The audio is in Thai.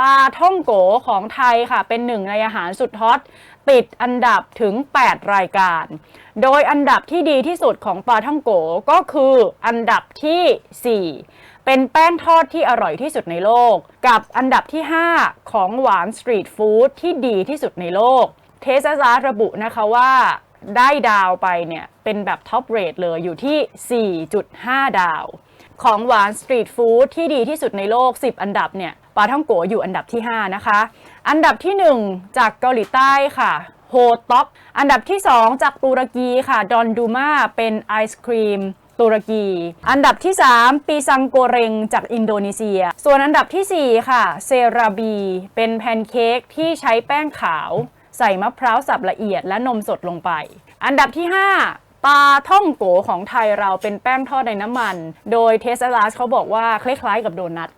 ปลาท่องโกของไทยค่ะ เป็นหนึ่งในอาหารสุดฮอตติดอันดับถึง 8 รายการ โดยอันดับที่ดีที่สุดของปลาท่องโกก็คืออันดับทีสี่ 4 เป็นแป้งทอดที่อร่อยที่สุดในโลก กับอันดับที่ 5 ของหวานสตรีทฟู้ดที่ดีที่สุดในโลก เทสซาระบุนะคะว่าได้ดาวไปเนี่ย เป็นแบบท็อปเรทเลยอยู่ที่ 4.5 ดาว ของหวานสตรีทฟู้ดที่ดีที่สุดในโลก 10 อันดับเนี่ย ปลาท่องโกอยู่อันดับที่ 5 นะคะ อันดับที่ 1 จากเกาหลีใต้ค่ะโฮต็อกอันดับที่ 2 จากตุรกีค่ะดอนดูมาเป็นไอศครีมตุรกี อันดับที่ 3 ปีซังโกเรงจากอินโดนีเซีย ส่วนอันดับทีสี่ 4 ค่ะ เซราบี เป็นแพนเค้กที่ใช้แป้งขาว ใส่มะพร้าวสับละเอียดและนมสดลงไป อันดับที่ 5 ปลาท่องโกของไทยเราเป็นแป้งทอดในน้ำมัน โดยเทสลาสเขาบอกว่าคล้ายๆกับโดนัท